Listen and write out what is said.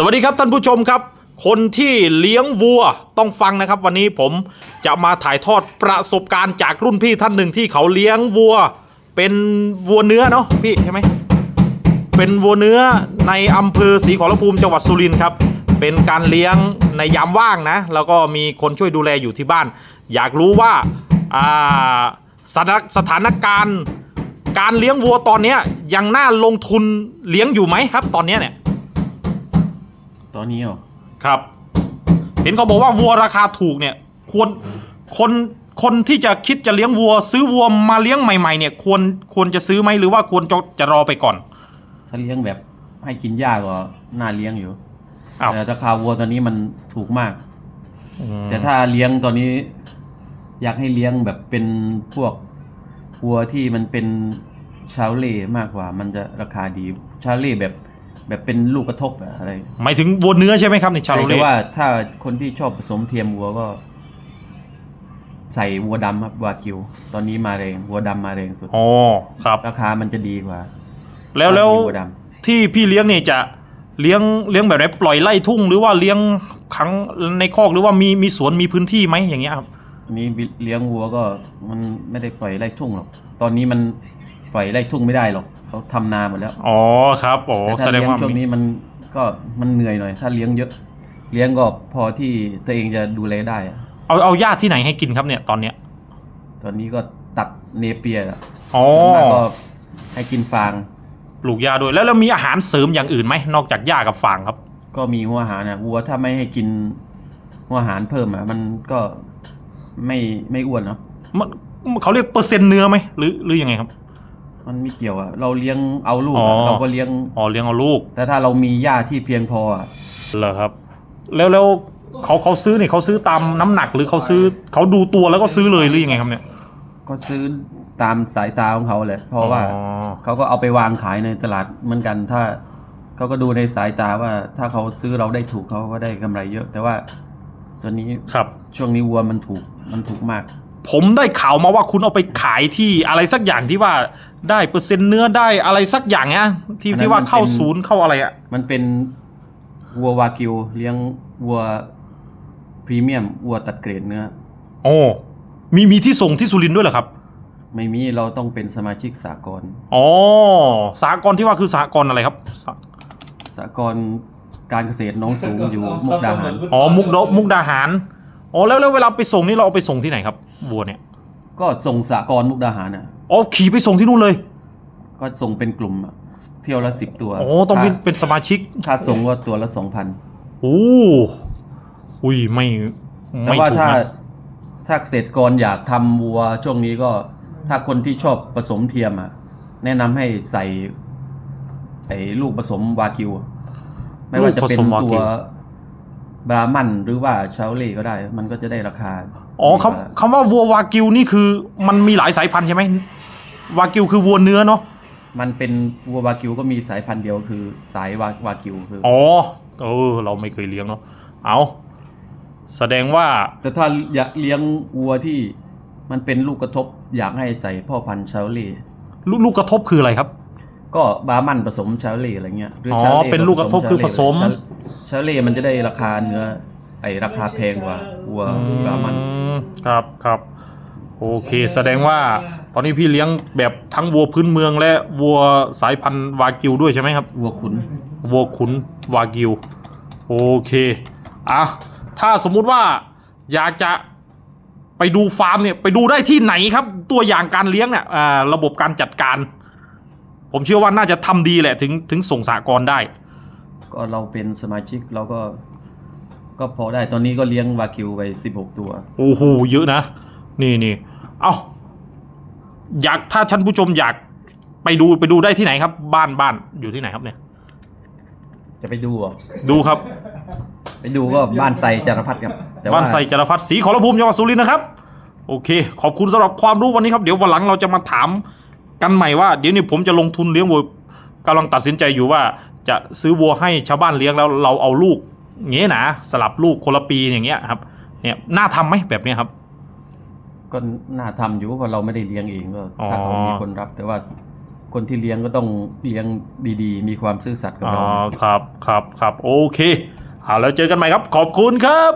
สวัสดีครับท่านผู้ชมครับ คนที่เลี้ยงวัวต้องฟังนะครับ วันนี้ผมจะมาถ่ายทอดประสบการณ์จากรุ่นพี่ท่านหนึ่งที่เขาเลี้ยงวัว เป็นวัวเนื้อเนาะพี่ใช่ไหมเป็นวัวเนื้อในอำเภอศรีขอรภูมิจังหวัดสุรินทร์ครับ เป็นการเลี้ยงในยามว่างนะ แล้วก็มีคนช่วยดูแลอยู่ที่บ้าน อยากรู้ว่าสถานสถานการณ์ การเลี้ยงวัวตอนนี้ยังน่าลงทุนเลี้ยงอยู่ไหมครับ ตอนนี้เนี่ย ตอนนี้เหรอครับ เห็นเขาบอกว่าวัวราคาถูกเนี่ย ควรคนคนที่จะคิดจะเลี้ยงวัว ซื้อวัวมาเลี้ยงใหม่ๆเนี่ย ควรควรจะซื้อไหมหรือว่าควรจะจะรอไปก่อน ถ้าเลี้ยงแบบให้กินหญ้าก็น่าเลี้ยงอยู่อ้าวแต่ราคาวัวตอนนี้มันถูกมาก แต่ถ้าเลี้ยงตอนนี้ อยากให้เลี้ยงแบบเป็นพวกวัวที่มันเป็นชาวเล่มากกว่า มันจะราคาดีชาวเล่แบบ แบบเป็นลูกกระทบอะอะไรหมายถึงวัวเนื้อใช่ไหมครับในชาโลแต่เล่ว่าถ้าคนที่ชอบผสมเทียมวัวก็ ใส่วัวดำครับวากิว ตอนนี้มาแรงวัวดำมาแรงสุด อ๋อครับ ราคามันจะดีกว่าแล้วแล้วากิวัวดำที่พี่เลี้ยงเนี่ยจะเลี้ยงเลี้ยงแบบไหนปล่อยไล่ทุ่ง หรือว่าเลี้ยงขังในคอกหรือว่ามีมีสวนมีพื้นที่ไหมอย่างเงี้ยครับ อันนี้เลี้ยงวัวก็มันไม่ได้ปล่อยไร่ทุ่งหรอก ตอนนี้มันปล่อยไร่ทุ่งไม่ได้หรอก เขาทำนาหมดแล้วอ๋อครับโอ้แต่แสถ้าดงเลี้ยงว่าช่วงมีนี้มันก็มันเหนื่อยหน่อย ถ้าเลี้ยงเยอะ เลี้ยงก็พอที่ตัวเองจะดูแลได้อะเอาเอาหญ้าที่ไหนให้กินครับเนี่ยตอนเนี้ยตอนนี้ก็ตัดเนเปียร์อะอ๋อส่วนมากก็ให้กินฟาง ปลูกหญ้าด้วยแล้วแล้วมีอาหารเสริมอย่างอื่นไหมนอกจากหญ้ากับฟางครับ ก็มีหัวอาหารนะวัวถ้าไม่ให้กินหัวอาหารเพิ่มอะ มันก็ไม่ไม่อ้วนเนาะมันเขาเรียกเปอร์เซ็นต์เนื้อไหมหรือหรือยังไงครับ มันไม่เกี่ยวอะเราเลี้ยงเอาลูกอ๋อะอเราก็เลี้ยง อ๋อเลี้ยงเอาลูกแต่ถ้าเรามีหญ้าที่เพียงพออะเหรอครับ แล้วแล้วเขาเขาซื้อเนี่ยเขาซื้อตามน้ำหนักหรือเขาซื้อเขาดูตัวแล้วก็ซื้อเลยหรือยังไงครับเนี่ยก็ซื้อตามสายตาของเขาเลยเพราะว่าอ๋อ เขาก็เอาไปวางขายในตลาดเหมือนกัน ถ้าเขาก็ดูในสายตาว่า ถ้าเขาซื้อเราได้ถูกเขาก็ได้กำไรเยอะ แต่ว่า ส่วนนี้ครับ ช่วงนี้วัวมันถูกมันถูกมาก ผมได้ข่าวมาว่าคุณเอาไปขายที่อะไรสักอย่างที่ว่า ได้เปอร์เซ็นต์เนื้อได้อะไรสักอย่างเนี้ยที่อันนั้นที่ว่ามันเข้าเป็น ศูนย์เข้าอะไรอะมันเป็นวัววากิวเลี้ยงวัวพรีเมียมวัวตัดเกรดเนื้อ โอ้มีมีที่ส่งที่สุรินทร์ด้วยเหรอครับไม่มีเราต้องเป็นสมาชิกสากลอ๋อสากลที่ว่าคือสากลอะไรครับสาสากลการเกษตรหน้องสูงอยู่มุกดาหารอ๋อมุกดามุกดาหารอ๋อแล้วแล้วเวลาไปส่งนี่เราเอาไปส่งที่ไหนครับวัวเนี่ย ก็ส่งสากลมุกดาหารน่ะ อ๋อขี่ไปส่งที่นู่นเลยก็ส่งเป็นกลุ่มอะเที่ยวละสิบตัวอ๋อต้องเป็นค่าเป็นสมาชิกค่าส่งก็ตัวละสองพันโอ้อุ้ยไม่แต่ไม่ว่าถูกถ้านะถ้าเกษตรกรอยากทำวัวช่วงนี้ก็ ถ้าคนที่ชอบผสมเทียมอะแนะนำให้ใส่ไอ้ลูกผสมวากิว ไม่ว่าจะเป็นลูกผสมวาตักิว บรามันหรือว่าชาวเล่ก็ได้ มันก็จะได้ราคาอ๋อดีกว่าคำคำว่าวัววากิวนี่คือมันมีหลายสายพันธุ์ใช่ไหมวากิวคือวัวเนื้อเนาะมันเป็นวัววากิวก็มีสายพันธุ์เดียวคือสายวาวากิวคืออ๋อเออ เราไม่เคยเลี้ยงเนาะเอาแสดงว่า แต่ถ้าอยากเลี้ยงวัวที่มันเป็นลูกกระทบอยากให้ใส่พ่อพันธุ์ชาวเล่ลูกลูกกระทบคืออะไรครับ ก็บามันผสมชาเล่อะไรเงี้ยหรืออชาล่เป็นลูกกระทบคือผสม ชาชาเล่มันจะได้ราคาเนื้อ ไอราคาแพงกว่าวัวบามันอืมครับครับโอเค แสดงว่าตอนนี้พี่เลี้ยงแบบทั้งวัวพื้นเมืองและวัวสายพันธุ์วากิวด้วยใช่ไหมครับวัวขุนวัวขุนวากิวโอเคอะถ้าสมมุติว่าอยากจะไปดูฟาร์มเนี่ยไปดูได้ที่ไหนครับ ตัวอย่างการเลี้ยงเนี่ยอ่าระบบการจัดการ ผมเชื่อว่าน่าจะทำดีแหละถึงถึงส่งสากรณ์ได้ ก็เราเป็นสมาชิกเราก็ ก็พอได้ตอนนี้ก็เลี้ยงวากิวไปสิบหกตัว โอ้โหเยอะนะ นี่นี่เอาอยากถ้าท่านผู้ชมอยากไปดูไปดูได้ที่ไหนครับ บ้านบ้านอยู่ที่ไหนครับเนี่ย จะไปดูเหรอดูครับ ไปดูก็บ้านไซจารพัฒครับแต่ว่บ้านไซจารพัฒน์ศรีขอรภูมิจังหวัดสุรินทร์นะครับ โอเค ขอบคุณสำหรับความรู้วันนี้ครับ เดี๋ยววันหลังเราจะมาถาม กันใหม่ว่าเดี๋ยวนี้ผมจะลงทุนเลี้ยงวัวกำลังตัดสินใจอยู่ว่าจะซื้อวัวให้ชาวบ้านเลี้ยงแล้วเราเอาลูกเงี้ยนะสลับลูกคนละปีอย่างเงี้ยครับ เนี่ยน่าทำไหมแบบเนี้ยครับก็น่าทำอยู่เพราะเราไม่ได้เลี้ยงเองก็ถ้าเขาอ๋อมีคนรับ แต่ว่าคนที่เลี้ยงก็ต้องเลี้ยงดีๆ มีความซื่อสัตย์กับอ๋อเราครับครับครับโอเคเอาแล้วเจอกันใหม่ครับ ขอบคุณครับ